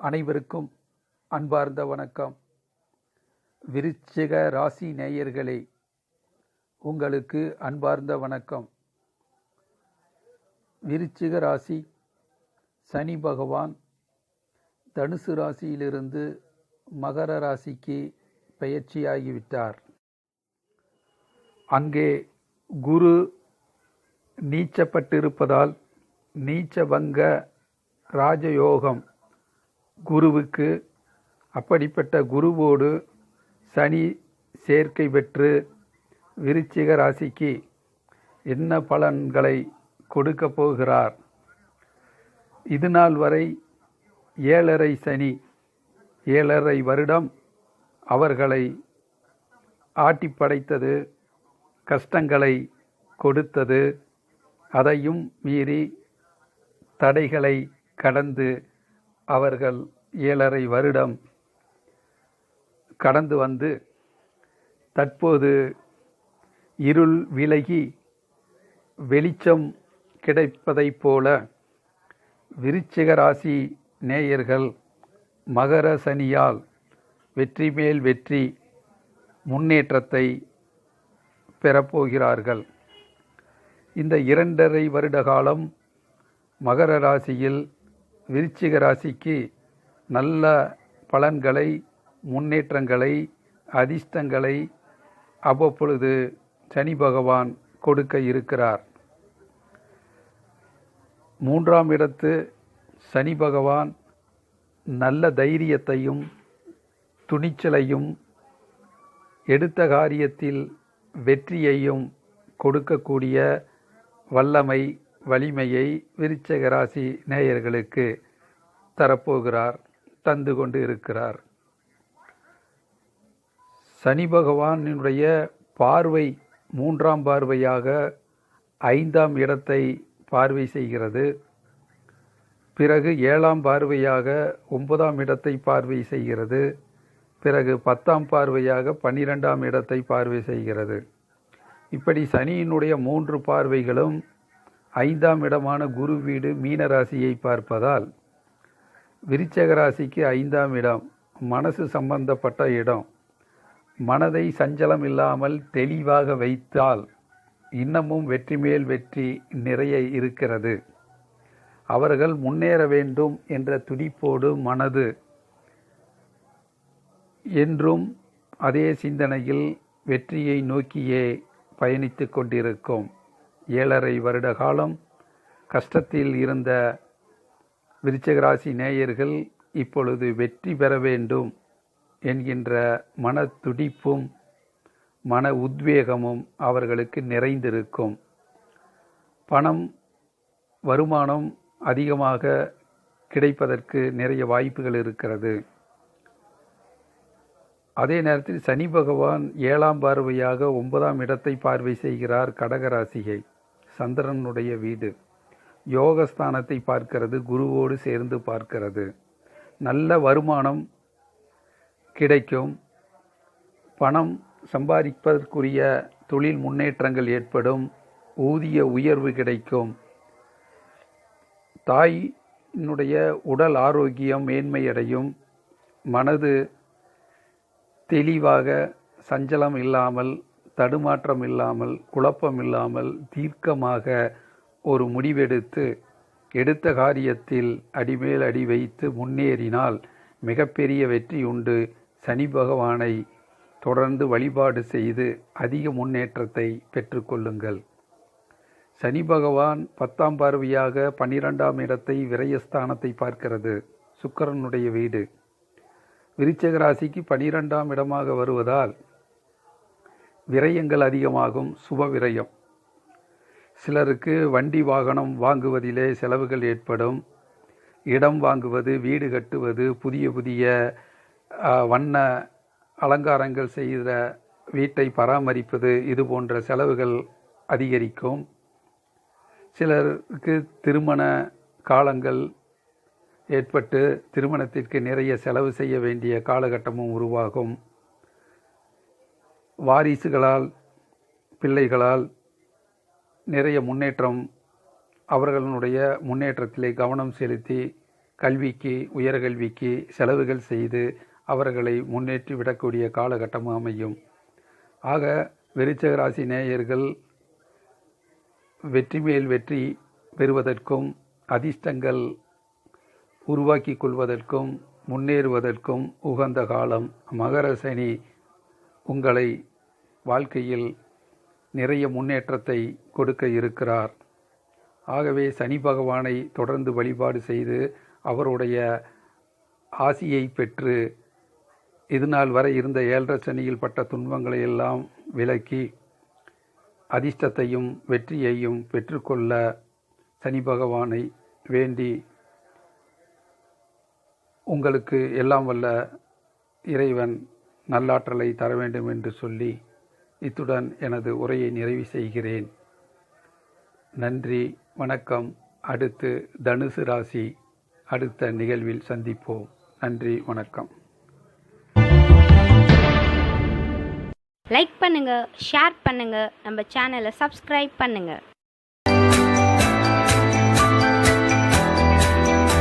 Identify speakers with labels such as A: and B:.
A: அனைவருக்கும் அன்பார்ந்த வணக்கம். விருச்சிக ராசி நேயர்களே உங்களுக்கு அன்பார்ந்த வணக்கம். விருச்சிக ராசி சனி பகவான் தனுசு ராசியிலிருந்து மகர ராசிக்கு பெயர்ச்சியாகிவிட்டார். அங்கே குரு நீச்சப்பட்டிருப்பதால் நீச்சபங்க ராஜயோகம் குருவுக்கு அப்படிப்பட்ட குருவோடு சனி சேர்க்கை பெற்று விருச்சிக ராசிக்கு என்ன பலன்களை கொடுக்க போகிறார்? இது நாள் வரை ஏழரை சனி ஏழரை வருடம் அவர்களை ஆட்டி படைத்தது கஷ்டங்களை கொடுத்தது. அதையும் மீறி தடைகளை கடந்து அவர்கள் ஏழரை வருடம் கடந்து வந்து தற்போது இருள் விலகி வெளிச்சம் கிடைப்பதைப் போல விருச்சிக ராசி நேயர்கள் மகர சனியால் வெற்றி மேல் வெற்றி முன்னேற்றத்தை பெறப்போகிறார்கள். இந்த இரண்டரை வருட காலம் மகர ராசியில் விருச்சிக ராசிக்கு நல்ல பலன்களை முன்னேற்றங்களை அதிர்ஷ்டங்களை அவ்வப்பொழுது சனி பகவான் கொடுக்க இருக்கிறார். மூன்றாம் இடத்து சனி பகவான் நல்ல தைரியத்தையும் துணிச்சலையும் எடுத்த காரியத்தில் வெற்றியையும் கொடுக்கக்கூடிய வல்லமை வலிமையை விருச்சக ராசி நேயர்களுக்கு தரப்போகிறார். தந்து கொண்டு இருக்கிறார். சனி பகவானினுடைய பார்வை மூன்றாம் பார்வையாக ஐந்தாம் இடத்தை பார்வை செய்கிறது. பிறகு ஏழாம் பார்வையாக ஒன்பதாம் இடத்தை பார்வை செய்கிறது. பிறகு பத்தாம் பார்வையாக பன்னிரெண்டாம் இடத்தை பார்வை செய்கிறது. இப்படி சனியினுடைய மூன்று பார்வைகளும் ஐந்தாம் இடமான குரு வீடு மீனராசியை பார்ப்பதால் விருச்சக ராசிக்கு ஐந்தாம் இடம் மனசு சம்பந்தப்பட்ட இடம். மனதை சஞ்சலம் இல்லாமல் தெளிவாக வைத்தால் இன்னமும் வெற்றி மேல் வெற்றி நிறைய இருக்கிறது. அவர்கள் முன்னேற வேண்டும் என்ற துடிப்போடு மனது என்றும் அதே சிந்தனையில் வெற்றியை நோக்கியே பயணித்து கொண்டிருக்கும். ஏழரை வருட காலம் கஷ்டத்தில் இருந்த விருச்சகராசி நேயர்கள் இப்பொழுது வெற்றி பெற வேண்டும் என்கின்ற மன துடிப்பும் மன உத்வேகமும் அவர்களுக்கு நிறைந்திருக்கும். பணம் வருமானம் அதிகமாக கிடைப்பதற்கு நிறைய வாய்ப்புகள் இருக்கிறது. அதே நேரத்தில் சனி பகவான் ஏழாம் பார்வையாக ஒன்பதாம் இடத்தை பார்வை செய்கிறார் கடகராசியை சந்திரனுடைய வீடு. யோகஸ்தானத்தை பார்க்கிறது குருவோடு சேர்ந்து பார்க்கிறது. நல்ல வருமானம் கிடைக்கும். பணம் சம்பாதிப்பதற்குரிய தொழில் முன்னேற்றங்கள் ஏற்படும். ஊதிய உயர்வு கிடைக்கும். தாயினுடைய உடல் ஆரோக்கியம் மேன்மையடையும். மனது தெளிவாக சஞ்சலம் இல்லாமல் தடுமாற்றம் இல்லாமல் குழப்பம் இல்லாமல் தீர்க்கமாக ஒரு முடிவெடுத்து எடுத்த காரியத்தில் அடிமேல் அடி வைத்து முன்னேறினால் மிகப்பெரிய வெற்றி உண்டு சனி பகவானை தொடர்ந்து வழிபாடு செய்து அதிக முன்னேற்றத்தை பெற்றுக்கொள்ளுங்கள் சனி பகவான் பத்தாம் பார்வையாக பன்னிரெண்டாம் இடத்தை விரயஸ்தானத்தை பார்க்கிறது. சுக்கரனுடைய வீடு. விருச்சக ராசிக்கு பனிரெண்டாம் இடமாக வருவதால் விரயங்கள் அதிகமாகும். சுப விரயம். சிலருக்கு வண்டி வாகனம் வாங்குவதிலே செலவுகள் ஏற்படும். இடம் வாங்குவது வீடு கட்டுவது புதிய புதிய வண்ண அலங்காரங்கள் செய்த வீட்டை பராமரிப்பது இது போன்ற செலவுகள் அதிகரிக்கும். சிலருக்கு திருமண காலங்கள் ஏற்பட்டு திருமணத்திற்கு நிறைய செலவு செய்ய வேண்டிய காலகட்டமும் உருவாகும். வாரிசுகளால் பிள்ளைகளால் நிறைய முன்னேற்றம் அவர்களுடைய முன்னேற்றத்திலே கவனம் செலுத்தி கல்விக்கு உயர்கல்விக்கு செலவுகள் செய்து அவர்களை முன்னேற்றி விடக்கூடிய காலகட்டமும் அமையும். ஆக விருச்சக ராசி நேயர்கள் வெற்றி மேல் வெற்றி பெறுவதற்கும் அதிர்ஷ்டங்கள் உருவாக்கி கொள்வதற்கும் முன்னேறுவதற்கும் உகந்த காலம் மகர சனி உங்களை வாழ்க்கையில் நிறைய முன்னேற்றத்தை கொடுக்க இருக்கிறார். ஆகவே சனி பகவானை தொடர்ந்து வழிபாடு செய்து அவருடைய ஆசியை பெற்று இதுநாள் வரை இருந்த ஏழரை சனியில் பட்ட துன்பங்களை எல்லாம் விலக்கி அதிர்ஷ்டத்தையும் வெற்றியையும் பெற்றுக்கொள்ள சனி பகவானை வேண்டி உங்களுக்கு எல்லாம் வல்ல இறைவன் நல்லாற்றலை தர வேண்டும் என்று சொல்லி இத்துடன் எனது உரையை நிறைவு செய்கிறேன். நன்றி வணக்கம். அடுத்து தனுசு ராசி அடுத்த நிகழ்வில் சந்திப்போம். நன்றி வணக்கம்.
B: லைக் பண்ணுங்கள் ஷேர் பண்ணுங்கள் நம்ம சேனலை சப்ஸ்கிரைப் பண்ணுங்கள்